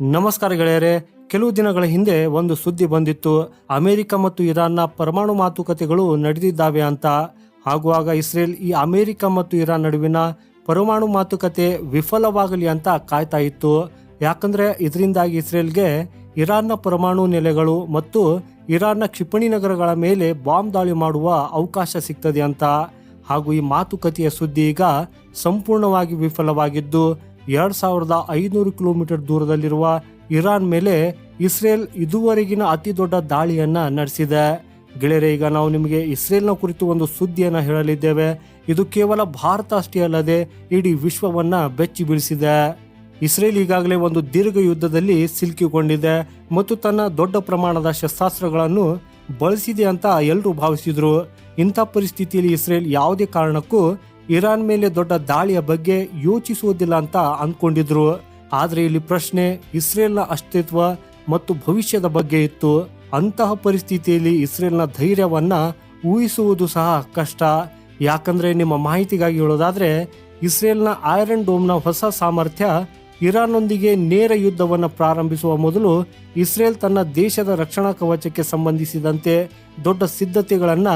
ನಮಸ್ಕಾರ ಗೆಳೆಯರೆ, ಕೆಲವು ದಿನಗಳ ಹಿಂದೆ ಒಂದು ಸುದ್ದಿ ಬಂದಿತ್ತು. ಅಮೆರಿಕ ಮತ್ತು ಇರಾನ್ನ ಪರಮಾಣು ಮಾತುಕತೆಗಳು ನಡೆದಿದ್ದಾವೆ ಅಂತ. ಆಗುವಾಗ ಇಸ್ರೇಲ್ ಈ ಅಮೆರಿಕ ಮತ್ತು ಇರಾನ್ ನಡುವಿನ ಪರಮಾಣು ಮಾತುಕತೆ ವಿಫಲವಾಗಲಿ ಅಂತ ಕಾಯ್ತಾ ಇತ್ತು. ಯಾಕಂದ್ರೆ ಇದರಿಂದಾಗಿ ಇಸ್ರೇಲ್ಗೆ ಇರಾನ್ನ ಪರಮಾಣು ನೆಲೆಗಳು ಮತ್ತು ಇರಾನ್ನ ಕ್ಷಿಪಣಿ ನಗರಗಳ ಮೇಲೆ ಬಾಂಬ್ ದಾಳಿ ಮಾಡುವ ಅವಕಾಶ ಸಿಗ್ತದೆ ಅಂತ. ಹಾಗೂ ಈ ಮಾತುಕತೆಯ ಸುದ್ದಿ ಈಗ ಸಂಪೂರ್ಣವಾಗಿ ವಿಫಲವಾಗಿದ್ದು ಎರಡ್ ಸಾವಿರದ ಐನೂರು ಕಿಲೋಮೀಟರ್ ದೂರದಲ್ಲಿರುವ ಇರಾನ್ ಮೇಲೆ ಇಸ್ರೇಲ್ ಇದುವರೆಗಿನ ಅತಿ ದೊಡ್ಡ ದಾಳಿಯನ್ನ ನಡೆಸಿದೆ. ಗೆಳೆಯರೆ, ಈಗ ನಾವು ನಿಮಗೆ ಇಸ್ರೇಲ್ನ ಕುರಿತು ಒಂದು ಸುದ್ದಿಯನ್ನ ಹೇಳಲಿದ್ದೇವೆ. ಇದು ಕೇವಲ ಭಾರತ ಅಷ್ಟೇ ಅಲ್ಲದೆ ಇಡೀ ವಿಶ್ವವನ್ನ ಬೆಚ್ಚಿ ಬೀಳಿಸಿದೆ. ಇಸ್ರೇಲ್ ಈಗಾಗಲೇ ಒಂದು ದೀರ್ಘ ಯುದ್ಧದಲ್ಲಿ ಸಿಲುಕಿಕೊಂಡಿದೆ ಮತ್ತು ತನ್ನ ದೊಡ್ಡ ಪ್ರಮಾಣದ ಶಸ್ತ್ರಾಸ್ತ್ರಗಳನ್ನು ಬಳಸಿದೆ ಅಂತ ಎಲ್ಲರೂ ಭಾವಿಸಿದ್ರು. ಇಂಥ ಪರಿಸ್ಥಿತಿಯಲ್ಲಿ ಇಸ್ರೇಲ್ ಯಾವುದೇ ಕಾರಣಕ್ಕೂ ಇರಾನ್ ಮೇಲೆ ದೊಡ್ಡ ದಾಳಿಯ ಬಗ್ಗೆ ಯೋಚಿಸುವುದಿಲ್ಲ ಅಂತ ಅಂದ್ಕೊಂಡಿದ್ರು. ಆದರೆ ಇಲ್ಲಿ ಪ್ರಶ್ನೆ ಇಸ್ರೇಲ್ನ ಅಸ್ತಿತ್ವ ಮತ್ತು ಭವಿಷ್ಯದ ಬಗ್ಗೆ ಇತ್ತು. ಅಂತಹ ಪರಿಸ್ಥಿತಿಯಲ್ಲಿ ಇಸ್ರೇಲ್ನ ಧೈರ್ಯವನ್ನ ಊಹಿಸುವುದು ಸಹ ಕಷ್ಟ. ಯಾಕಂದ್ರೆ ನಿಮ್ಮ ಮಾಹಿತಿಗಾಗಿ ಹೇಳೋದಾದ್ರೆ, ಇಸ್ರೇಲ್ನ ಐರನ್ ಡೋಮ್ನ ಹೊಸ ಸಾಮರ್ಥ್ಯ ಇರಾನ್ನೊಂದಿಗೆ ನೇರ ಯುದ್ಧವನ್ನು ಪ್ರಾರಂಭಿಸುವ ಮೊದಲು ಇಸ್ರೇಲ್ ತನ್ನ ದೇಶದ ರಕ್ಷಣಾ ಕವಚಕ್ಕೆ ಸಂಬಂಧಿಸಿದಂತೆ ದೊಡ್ಡ ಸಿದ್ಧತೆಗಳನ್ನ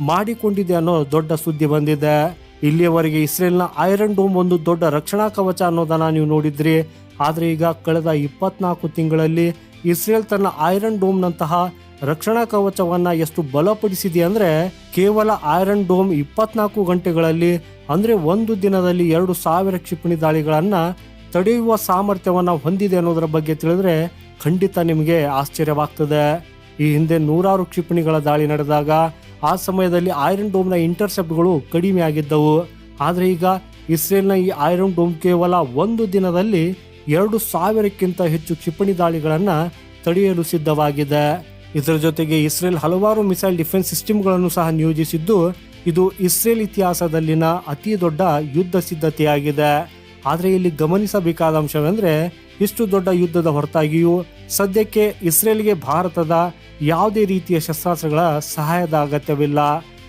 ಮಾಡಿಕೊಂಡಿದೆ ಅನ್ನೋ ದೊಡ್ಡ ಸುದ್ದಿ ಬಂದಿದೆ. ಇಲ್ಲಿಯವರೆಗೆ ಇಸ್ರೇಲ್ನ ಐರನ್ ಡೋಮ್ ಒಂದು ದೊಡ್ಡ ರಕ್ಷಣಾ ಕವಚ ಅನ್ನೋದನ್ನ ನೀವು ನೋಡಿದ್ರಿ. ಆದರೆ ಈಗ ಕಳೆದ ಇಪ್ಪತ್ನಾಲ್ಕು ತಿಂಗಳಲ್ಲಿ ಇಸ್ರೇಲ್ ತನ್ನ ಐರನ್ ಡೋಮ್ನಂತಹ ರಕ್ಷಣಾ ಕವಚವನ್ನ ಎಷ್ಟು ಬಲಪಡಿಸಿದೆ ಅಂದ್ರೆ ಕೇವಲ ಐರನ್ ಡೋಮ್ ಇಪ್ಪತ್ನಾಲ್ಕು ಗಂಟೆಗಳಲ್ಲಿ, ಅಂದ್ರೆ ಒಂದು ದಿನದಲ್ಲಿ ಎರಡು ಸಾವಿರ ಕ್ಷಿಪಣಿ ದಾಳಿಗಳನ್ನ ತಡೆಯುವ ಸಾಮರ್ಥ್ಯವನ್ನ ಹೊಂದಿದೆ ಅನ್ನೋದರ ಬಗ್ಗೆ ತಿಳಿದ್ರೆ ಖಂಡಿತ ನಿಮಗೆ ಆಶ್ಚರ್ಯವಾಗ್ತದೆ. ಈ ಹಿಂದೆ ನೂರಾರು ಕ್ಷಿಪಣಿಗಳ ದಾಳಿ ನಡೆದಾಗ ಆ ಸಮಯದಲ್ಲಿ ಐರನ್ ಡೋಮ್ನ ಇಂಟರ್ಸೆಪ್ಟ್ಗಳು ಕಡಿಮೆ ಆಗಿದ್ದವು. ಆದರೆ ಈಗ ಇಸ್ರೇಲ್ನ ಈ ಐರನ್ ಡೋಮ್ ಕೇವಲ ಒಂದು ದಿನದಲ್ಲಿ ಎರಡು ಸಾವಿರಕ್ಕಿಂತ ಹೆಚ್ಚು ಕ್ಷಿಪಣಿ ದಾಳಿಗಳನ್ನು ತಡೆಯಲು ಸಿದ್ಧವಾಗಿದೆ. ಇದರ ಜೊತೆಗೆ ಇಸ್ರೇಲ್ ಹಲವಾರು ಮಿಸೈಲ್ ಡಿಫೆನ್ಸ್ ಸಿಸ್ಟಮ್ಗಳನ್ನು ಸಹ ನಿಯೋಜಿಸಿದ್ದು, ಇದು ಇಸ್ರೇಲ್ ಇತಿಹಾಸದಲ್ಲಿನ ಅತಿ ದೊಡ್ಡ ಯುದ್ಧ ಸಿದ್ಧತೆಯಾಗಿದೆ. ಆದರೆ ಇಲ್ಲಿ ಗಮನಿಸಬೇಕಾದ ಅಂಶವೆಂದರೆ, ಇಷ್ಟು ದೊಡ್ಡ ಯುದ್ಧದ ಹೊರತಾಗಿಯೂ ಸದ್ಯಕ್ಕೆ ಇಸ್ರೇಲ್ಗೆ ಭಾರತದ ಯಾವುದೇ ರೀತಿಯ ಶಸ್ತ್ರಾಸ್ತ್ರಗಳ ಸಹಾಯದ ಅಗತ್ಯವಿಲ್ಲ.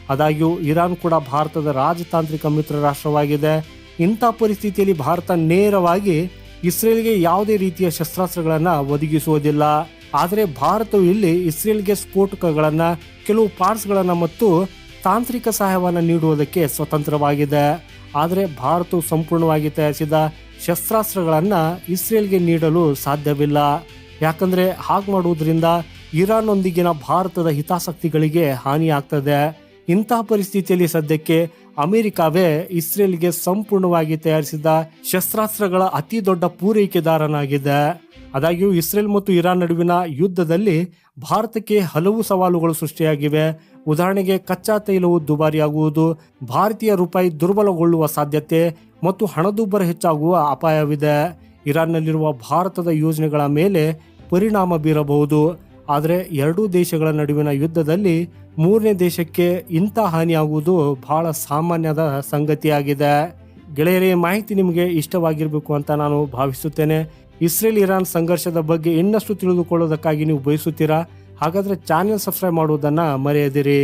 ಆದಾಗ್ಯೂ ಇರಾನ್ ಕೂಡ ಭಾರತದ ರಾಜತಾಂತ್ರಿಕ ಮಿತ್ರ ರಾಷ್ಟ್ರವಾಗಿದೆ. ಇಂಥ ಪರಿಸ್ಥಿತಿಯಲ್ಲಿ ಭಾರತ ನೇರವಾಗಿ ಇಸ್ರೇಲ್ಗೆ ಯಾವುದೇ ರೀತಿಯ ಶಸ್ತ್ರಾಸ್ತ್ರಗಳನ್ನ ಒದಗಿಸುವುದಿಲ್ಲ. ಆದರೆ ಭಾರತವು ಇಲ್ಲಿ ಇಸ್ರೇಲ್ಗೆ ಸ್ಫೋಟಕಗಳನ್ನು, ಕೆಲವು ಪಾರ್ಟ್ಸ್ಗಳನ್ನು ಮತ್ತು ತಾಂತ್ರಿಕ ಸಹಾಯವನ್ನು ನೀಡುವುದಕ್ಕೆ ಸ್ವತಂತ್ರವಾಗಿದೆ. ಆದರೆ ಭಾರತವು ಸಂಪೂರ್ಣವಾಗಿ ತಯಾರಿಸಿದ ಶಸ್ತ್ರಾಸ್ತ್ರಗಳನ್ನು ಇಸ್ರೇಲ್ಗೆ ನೀಡಲು ಸಾಧ್ಯವಿಲ್ಲ. ಯಾಕಂದ್ರೆ ಹಾಗೆ ಮಾಡುವುದರಿಂದ ಇರಾನ್ನೊಂದಿಗಿನ ಭಾರತದ ಹಿತಾಸಕ್ತಿಗಳಿಗೆ ಹಾನಿಯಾಗ್ತದೆ. ಇಂತಹ ಪರಿಸ್ಥಿತಿಯಲ್ಲಿ ಸದ್ಯಕ್ಕೆ ಅಮೆರಿಕವೇ ಇಸ್ರೇಲ್ಗೆ ಸಂಪೂರ್ಣವಾಗಿ ತಯಾರಿಸಿದ ಶಸ್ತ್ರಾಸ್ತ್ರಗಳ ಅತಿ ದೊಡ್ಡ ಪೂರೈಕೆದಾರನಾಗಿದೆ. ಆದಾಗ್ಯೂ ಇಸ್ರೇಲ್ ಮತ್ತು ಇರಾನ್ ನಡುವಿನ ಯುದ್ಧದಲ್ಲಿ ಭಾರತಕ್ಕೆ ಹಲವು ಸವಾಲುಗಳು ಸೃಷ್ಟಿಯಾಗಿವೆ. ಉದಾಹರಣೆಗೆ ಕಚ್ಚಾ ತೈಲವು ದುಬಾರಿಯಾಗುವುದು, ಭಾರತೀಯ ರೂಪಾಯಿ ದುರ್ಬಲಗೊಳ್ಳುವ ಸಾಧ್ಯತೆ ಮತ್ತು ಹಣದುಬ್ಬರ ಹೆಚ್ಚಾಗುವ ಅಪಾಯವಿದೆ. ಇರಾನ್ನಲ್ಲಿರುವ ಭಾರತದ ಯೋಜನೆಗಳ ಮೇಲೆ ಪರಿಣಾಮ ಬೀರಬಹುದು. ಆದರೆ ಎರಡೂ ದೇಶಗಳ ನಡುವಿನ ಯುದ್ಧದಲ್ಲಿ ಮೂರನೇ ದೇಶಕ್ಕೆ ಇಂಥ ಹಾನಿಯಾಗುವುದು ಬಹಳ ಸಾಮಾನ್ಯದ ಸಂಗತಿಯಾಗಿದೆ. ಗೆಳೆಯರೇ, ಮಾಹಿತಿ ನಿಮಗೆ ಇಷ್ಟವಾಗಿರಬೇಕು ಅಂತ ನಾನು ಭಾವಿಸುತ್ತೇನೆ. ಇಸ್ರೇಲ್ ಇರಾನ್ ಸಂಘರ್ಷದ ಬಗ್ಗೆ ಇನ್ನಷ್ಟು ತಿಳಿದುಕೊಳ್ಳೋದಕ್ಕಾಗಿ ನೀವು ಬಯಸುತ್ತೀರಾ? ಹಾಗಾದರೆ ಚಾನೆಲ್ ಸಬ್ಸ್ಕ್ರೈಬ್ ಮಾಡುವುದನ್ನು ಮರೆಯದಿರಿ.